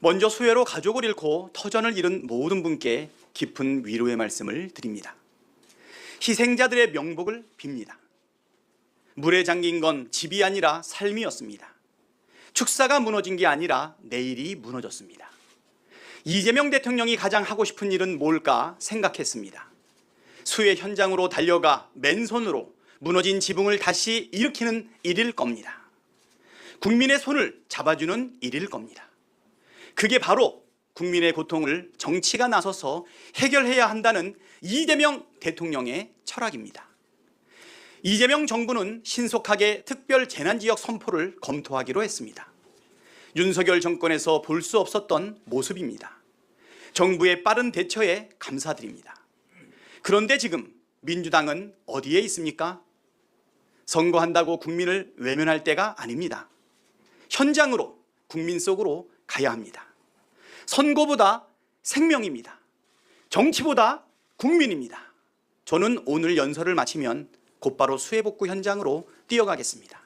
먼저 수해로 가족을 잃고 터전을 잃은 모든 분께 깊은 위로의 말씀을 드립니다. 희생자들의 명복을 빕니다. 물에 잠긴 건 집이 아니라 삶이었습니다. 축사가 무너진 게 아니라 내일이 무너졌습니다. 이재명 대통령이 가장 하고 싶은 일은 뭘까 생각했습니다. 수해 현장으로 달려가 맨손으로 무너진 지붕을 다시 일으키는 일일 겁니다. 국민의 손을 잡아주는 일일 겁니다. 그게 바로 국민의 고통을 정치가 나서서 해결해야 한다는 이재명 대통령의 철학입니다. 이재명 정부는 신속하게 특별 재난지역 선포를 검토하기로 했습니다. 윤석열 정권에서 볼 수 없었던 모습입니다. 정부의 빠른 대처에 감사드립니다. 그런데 지금 민주당은 어디에 있습니까? 선거한다고 국민을 외면할 때가 아닙니다. 현장으로 국민 속으로 가야 합니다. 선거보다 생명입니다. 정치보다 국민입니다. 저는 오늘 연설을 마치면 곧바로 수해복구 현장으로 뛰어가겠습니다.